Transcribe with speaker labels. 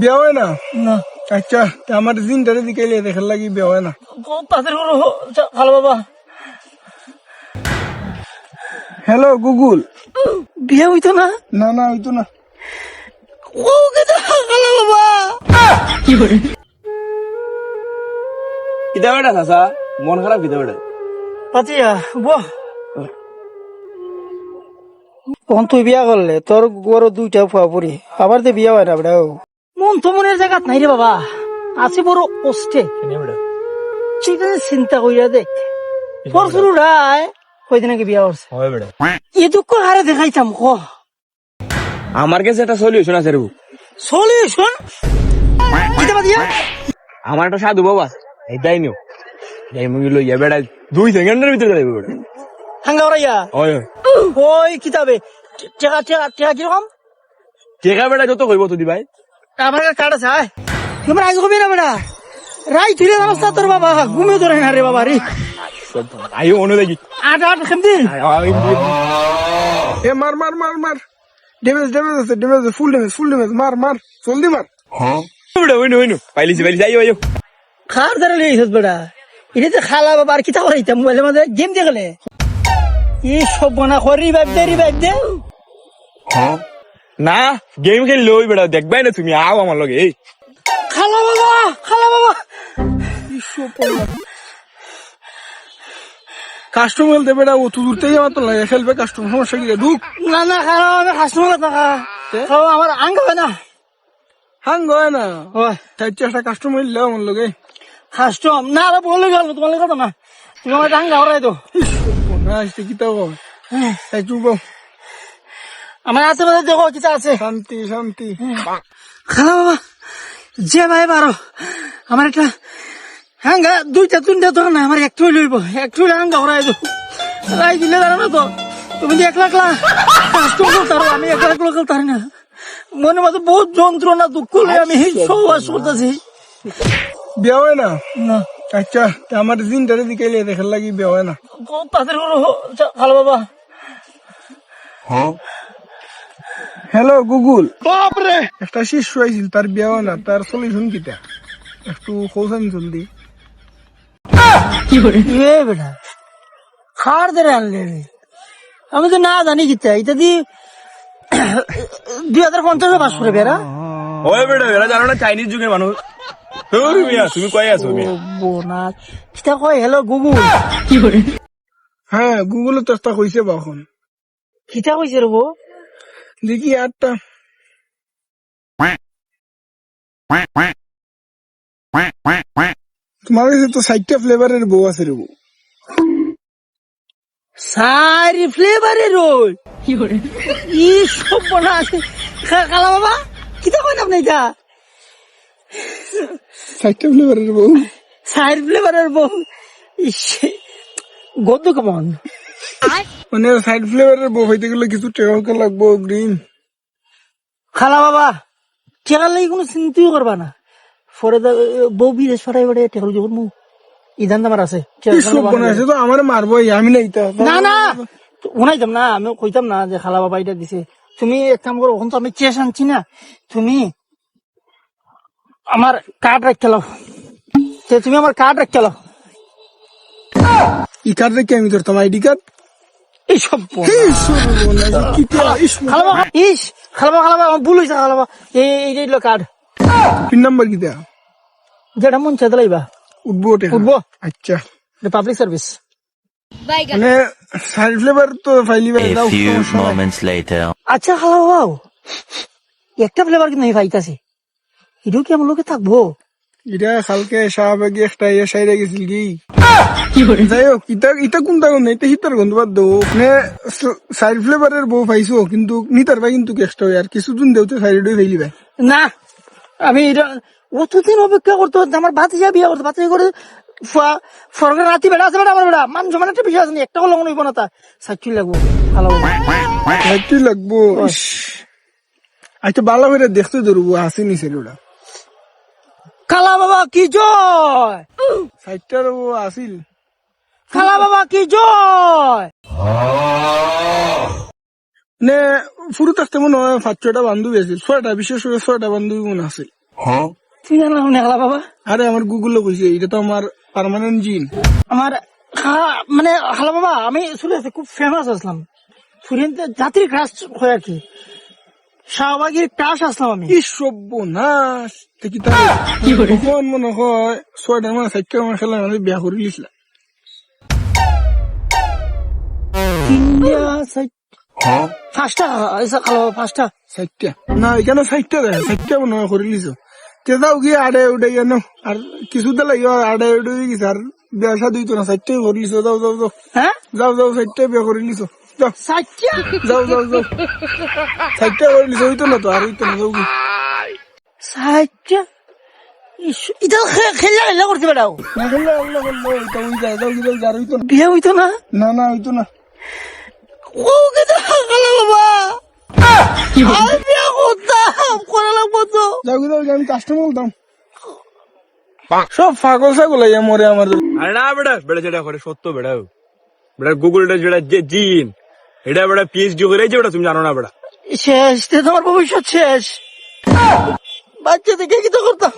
Speaker 1: বিয়া হয় না?
Speaker 2: না।
Speaker 1: আচ্ছা তা আমার দিনটারে দিকাইলে দেখার লাগি বিয়া হয় না
Speaker 2: তাদের কোনো ভালো বাবা।
Speaker 1: Hello Google.
Speaker 2: বিয়ে হইতো না?
Speaker 1: না না হইতো না।
Speaker 2: ও কেটে ভালো বাবা।
Speaker 3: কিতা বেটা চাচা? মন খারাপ কিতা বেটা
Speaker 2: পাতিয়া বহ। তখন তুই বিয়া করলে তোর গরু দুইটা ফুয়া পড়ি আবার তো বিয়া হয় না বেটা মন তো মনের জায়গাত নাই রে বাবা। আছে বড় কষ্টে। চিন্তা কইরা দেখ। তোর শুরু রায় কয়দিন আগে বিয়া করছে
Speaker 3: হয়
Speaker 2: এ দুঃখ হারে দেখাইতাম ক
Speaker 3: আমার কাছে একটা সলিউশন আছে রে
Speaker 2: সলিউশন পাতিয়া
Speaker 3: আমার একটা সাধু বাবা এই তাই নিও। যাই মুগি লইয়া বেটা দুই সেকেন্ডের ভিতরে যাইবে বেটা
Speaker 2: হাঙ্গা ওরাইয়া
Speaker 3: হয় হয়।
Speaker 2: ওই কিতাবে। টেকা টেকা টেকা কীরকম?
Speaker 3: টেকা বেটা যত কইব তুই ভাই।
Speaker 2: আমার কাছে তোমার আগে না। বেটা রাই থুলে অবস্থা তোর বাবা। ঘুমে ধরে না রে বাবা রে।
Speaker 3: অনু দেখি।
Speaker 2: আট আট
Speaker 1: এ মার মার মার মার। ড্যামেজ ড্যামেজ আছে damage full damage full damage মার মার জলদি মার।
Speaker 3: বেটা ওইনু ওইনু পাইলিছি পাইলিছি। আইও আইও
Speaker 2: খার ধরে বেটা এটা তো খালা বাবা আর কিতা করাইতাম মোবাইলের মধ্যে গেম দেখলে। এই সব বানা করে রিভাইভ দে রিভাইভ দে।
Speaker 3: না গেম খেললে ওই বেটা দেখবাই না তুমি আও আমার লগে এই।
Speaker 2: খালা বাবা খালা বাবা।
Speaker 1: কাস্টমার দেবে না ও তুই দূরতেই আমার তো লাগে খেলবে কাস্টমার সমস্যা কি ঢুক
Speaker 2: না না খালা বাবা কাস্টমার থাকা। আমার আঙ্গ হবে না।
Speaker 1: হাং হয় না?
Speaker 2: ওই
Speaker 1: তাই একটা কাস্টমার ইল্লে আমার লগে।
Speaker 2: কাস্টম না আরে বলে গেল তোমার কথা না। তুমি আমার আঙ্গ হরাই তো
Speaker 1: না আসতে কি তাও তাই চুপ।
Speaker 2: আমার আছে মধ্যে দেখো কিতা আছে।
Speaker 1: শান্তি শান্তি।
Speaker 2: খালা বাবা যে ভাই বারো আমার একটা হাঙ্গা দুইটা তিনটা তো না আমার একটু লইব একটু হাঙ্গা হরাই দো রাই দিলে দাঁড়ানো তো? তুমি যে একলা একলা কষ্ট করতারো আমি একলা একলা করতারি না। মনে মধ্যে বহুত যন্ত্রণা দুঃখ লই আমি সবাস করতেছি।
Speaker 1: বিয়া হয় না?
Speaker 2: না।
Speaker 1: আচ্ছা তা আমার দিনটারে দিকাইলে দেখার লাগি বিয়া হয় না।
Speaker 2: তাদের ভালো বাবা।
Speaker 1: হ্যালো গুগল বাপরে! একটা শিশু আইছিল তার বিয়া হয় না তার সলিউশন কিটা একটু খোঁজান জলদি।
Speaker 2: এ বেটা খার ধরে আনলে রে। আমি তো না জানি কিতা এটা দি দুই হাজার পঞ্চাশে পাস করে বেড়া।
Speaker 3: ওই বেটা এরা জানো না চাইনিজ যুগের মানুষ? তুমি কই আছো
Speaker 2: কিতা কয় হেলো গুগল
Speaker 1: হ্যাঁ গুগলে একটা কইছে বা এখন
Speaker 2: কিতা কইছে রে বো
Speaker 1: দেখি আটটা। তোমার কাছে তো ষাটটা ফ্লেভারের বউ আছে রে বউ।
Speaker 2: সারি ফ্লেভারের রোল ই সব বোনা আছে খালা বাবা কিতা কয় আপনি এটা?
Speaker 1: ষাটটা ফ্লেভারের বউ।
Speaker 2: সারি ফ্লেভারের বউ? গদ্য কেমন?
Speaker 1: মানে সাইড ফ্লেভারের বউ হইতে গেলে কিছু টেকা লাগবো গ্রিন
Speaker 2: খালা বাবা টেকার লাগি কোনো করবা না। পরে বউ বিদেশ বেড়ে টেকাল যখন মু আমার আছে।
Speaker 1: তো আমার মারবো আমি নাই তা
Speaker 2: না না উনাইতাম না আমি কইতাম না যে খালা বাবা এটা দিছে। তুমি এক কাম করো ওখান তো আমি চেস আনছি না তুমি আমার কার্ড রাখতে লাও। তুমি আমার কার্ড রাখতে লাও।
Speaker 1: ই কার্ড রেখে আমি ধরতাম আইডি কার্ড
Speaker 2: সব ইস খালা বাবা আমার ভুল হয়েছে খালা এই এই যে কার্ড।
Speaker 1: পিন নাম্বার কি দেয়া
Speaker 2: যেটা মন চাইতে লাইবা
Speaker 1: উঠবো
Speaker 2: উঠবো?
Speaker 1: আচ্ছা।
Speaker 2: পাবলিক সার্ভিস
Speaker 1: মানে সাইড ফ্লেভার তো ফাইলি
Speaker 4: A few moments later.
Speaker 2: আচ্ছা খালা বাবা একটা ফ্লেভার কিন্তু আমি পাইতাছি। এটাও কি আমার লোকে থাকব?
Speaker 1: এটা কালকে শাহবাগে একটা ইয়ে সাইডে গেছিল কি? যাই হোক ইটা ইটা কোনটা কোন এটা হিতার গন্ধ বাদ দেবো মানে সাইড ফ্লেভারের বউ পাইছো কিন্তু নিতার ভাই কিন্তু কেষ্ট আর কিছুদিন দেওতে সাইডে ফেলি ভাই।
Speaker 2: না আমি এটা অতদিন অপেক্ষা করতে হচ্ছে আমার ভাতিজা বিয়ে করতে ভাতিজা করে সরকার রাতি বেড়া আছে বেড়া আমার বেড়া। মান সমান একটা বিষয় আছে না, একটা লঙ্ঘন হইব না তা। লাগবো ভালো
Speaker 1: কি লাগবো। আচ্ছা ভালো করে দেখতে ধরবো হাসি নিছে ওটা
Speaker 2: খালা বাবা কি জয়?
Speaker 1: সাইডটার ও আসিল।
Speaker 2: খালা বাবা কি জয়?
Speaker 1: মানে ফুরু থাকতে মনে হয় পাঁচ ছয়টা বান্ধবী আছিল ছয়টা বিশেষ করে ছয়টা বান্ধবী মনে আছিল
Speaker 2: তুই জানলাম না খালা বাবা?
Speaker 1: আরে আমার গুগলে কইছে এটা তো আমার পার্মানেন্ট জিন।
Speaker 2: আমার মানে খালা বাবা আমি সুরিয়াতে খুব ফেমাস আসলাম। সুরিয়াতে জাতির ক্রাশ হয় আর কি। শাহবাগের ক্রাশ আসলাম আমি।
Speaker 1: সর্বনাশ। দেখি তা মনে হয় ছয়টার মানে চারটার মানে খেলা আমি বিয়া করে লিখলাম
Speaker 2: আচ্ছা, খালা
Speaker 1: না এখানে দেয়। মনে হয় করে লিছো তেজাও কি আড়ে উঠে গেল আর কিছুতে লাগিও আড়ে উঠে গেছে। আর বিয়া সাদু তো না চারটাই করে লিছো যাও যাও যাও।
Speaker 2: হ্যাঁ?
Speaker 1: যাও যাও চারটাই বিয়া করে লিছো যাও।
Speaker 2: চারটা
Speaker 1: যাও যাও যাও। হইতো না তো আর হইতো না যাও
Speaker 2: করতে বেড়াও
Speaker 1: না খেললে আল্লাহ করল এটা হই যায় যাও যাও কি আর হইতো না।
Speaker 2: বিয়ে হইতো না?
Speaker 1: না না হইতো না।
Speaker 2: ও কেন খালা বাবা? আমি বিয়ে করতাম করা লাগবো তো।
Speaker 1: যাও যাও আমি কাস্টমার বলতাম সব পাগল ছাগল আইয়া মরে আমার।
Speaker 3: আরে না বেটা বেটা যেটা করে সত্য বেটা বেটা গুগলটা যেটা যে জিন। এটা বেটা পিএইচডি করে যে বেটা তুমি জানো না বেটা
Speaker 2: শেষ তোমার ভবিষ্যৎ শেষ। বাচ্চা থেকে কি তো করতাম।